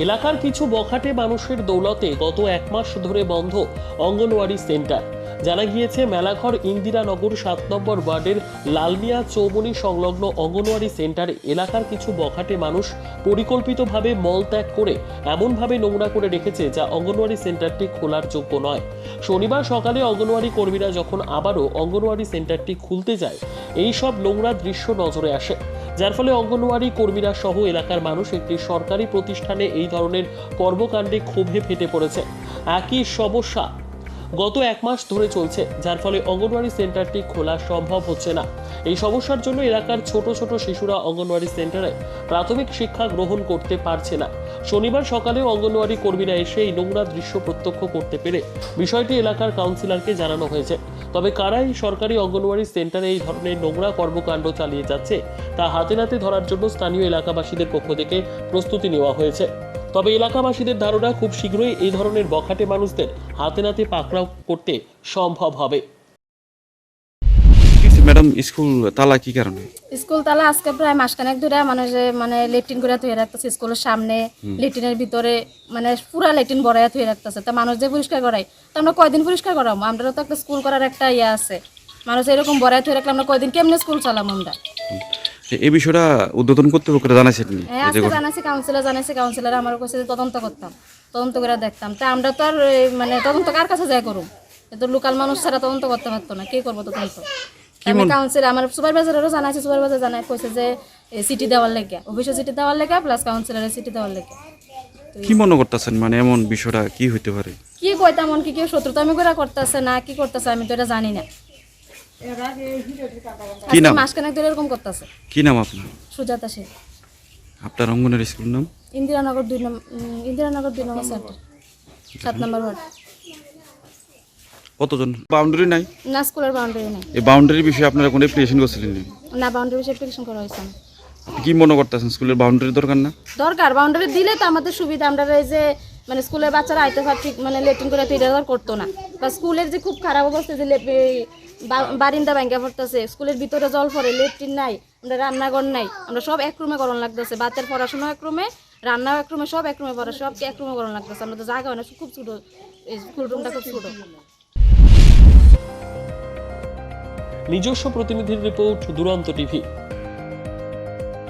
এলাকার কিছু বখাটে মানুষের দৌলতে গত এক মাস ধরে বন্ধ অঙ্গনওয়াড়ি সেন্টার। জানা গিয়েছে, মেলাঘর ইন্দিরানগর সাত নম্বর ওয়ার্ডের লালমিয়া চৌমনি সংলগ্ন অঙ্গনওয়াড়ি সেন্টারে এলাকার কিছু বখাটে মানুষ পরিকল্পিতভাবে মল ত্যাগ করে এমনভাবে নোংরা করে রেখেছে, যা অঙ্গনওয়াড়ি সেন্টারটি খোলার যোগ্য নয়। শনিবার সকালে অঙ্গনওয়াড়ি কর্মীরা যখন আবারও অঙ্গনওয়াড়ি সেন্টারটি খুলতে যায় এই সব নোংরা দৃশ্য নজরে আসে। যার ফলে অঙ্গনওয়াড়ি কর্মীরা সহ এলাকার মানুষ একটি সরকারি প্রতিষ্ঠানে এই ধরনের কর্মকাণ্ডে ক্ষোভে ফেটে পড়েছে। একই সমস্যা গত এক মাস ধরে চলছে, যার ফলে অঙ্গনওয়াড়ি সেন্টারটি খোলা সম্ভব হচ্ছে না। এই সমস্যার জন্য এলাকার ছোট ছোট শিশুরা অঙ্গনওয়াড়ি সেন্টারে প্রাথমিক শিক্ষা গ্রহণ করতে পারছে না। শনিবার সকালে অঙ্গনওয়াড়ি কর্মীরা এসে এই নোংরা দৃশ্য প্রত্যক্ষ করতে পেরে বিষয়টি এলাকার কাউন্সিলরকে জানানো হয়েছে। তবে কারা এই সরকারি অঙ্গনওয়াড়ি সেন্টারে এই ধরনের নোংরা কর্মকাণ্ড চালিয়ে যাচ্ছে, তা হাতে নাতে ধরার জন্য স্থানীয় এলাকাবাসীদের পক্ষ থেকে প্রস্তুতি নেওয়া হয়েছে। তবে এলাকাবাসীদের ধারণা খুব শীঘ্রই এই ধরনের বখাটে মানুষদের হাতে নাতে পাকড়াও করতে সম্ভব হবে। ম্যাডাম? স্কুল তালা কি কারণে? স্কুল তালা আজকে প্রায় মাসখানেক ধরে মানে যে মানে লেট্রিন করে থুয়ে রাখতেছে স্কুলের সামনে। লেট্রিনের ভিতরে মানে পুরা লেট্রিন বড়াইয়া থুয়ে রাখতেছে। তা মানুষ যে পরিষ্কার করাই তো আমরা কয়দিন পরিষ্কার করাবো? আমরা তো একটা স্কুল করার একটা ইয়ে আছে। মানুষ এরকম বড়াই থুয়ে রাখলে আমরা কয়দিন কেমনে স্কুল চালাম আমরা? এই বিষয়টা উদ্বোধন কর্তৃপক্ষরা? হ্যাঁ আজকে। কাউন্সিলর জানাইছি কাউন্সিলর আমার কাছে তদন্ত করতাম তদন্ত করে দেখতাম। তা আমরা তো আর মানে তদন্ত কার কাছে যাই করুম? তো লোকাল মানুষ ছাড়া তদন্ত করতে পারতো না কে করব তদন্ত আমি কাউন্সিল আমার সুপারভাইজারেরও জানাইছি সুপারভাইজার জানাই কইছে যে সিটি দেওয়ার লেগে অফিসে সিটি দেওয়ার লেগে প্লাস কাউন্সিলরের সিটি দেওয়ার লেগে। কি মনে করতেছেন? মানে এমন বিষয়টা কি হইতে পারে? কি কইতাম কি কেউ শত্রুতা আমি করে করতেছে না কি করতেছে আমি তো এটা জানি না। কি নাম? মাসখানেক ধরে এরকম করতেছে। কি নাম আপনার? সুজাতা সে আপনার অঙ্গনের স্কুল নাম? ইন্দিরানগর দুই নম্বর ইন্দিরানগর দুই নম্বর সেন্টার সাত নম্বর ওয়ার্ড। কতজন? বাউন্ডারি নাই? না স্কুলের বাউন্ডারি নেই। এই বাউন্ডারির বিষয়ে আপনারা কোনো অ্যাপ্লিকেশন করছিলেন না বাউন্ডারি বিষয়ে অ্যাপ্লিকেশন করা হয়েছে কি মনে করতেছেন স্কুলের বাউন্ডারি দরকার না? দরকার বাউন্ডারি দিলে তো আমাদের সুবিধা। আমরা এই যে মানে স্কুলের বাচ্চারা আইতে পার ঠিক মানে লেট্রিন করে তো এটা করতো না। বা স্কুলের যে খুব খারাপ অবস্থা যে বারিন্দা ব্যাঙ্গা পড়তেছে, স্কুলের ভিতরে জল পড়ে, লেট্রিন নাই, আমরা রান্নাঘর নাই, আমরা সব এক রুমে করণ লাগতেছে, বাচ্চার পড়াশোনা এক রান্নাও এক সব এক রুমে পড়া, সব এক রুমে করণ লাগতেছে। আমরা তো জায়গা হয় না, খুব ছোটো স্কুল রুমটা খুব ছোটো। নিজস্ব প্রতিনিধির রিপোর্ট দুরন্ত টিভি।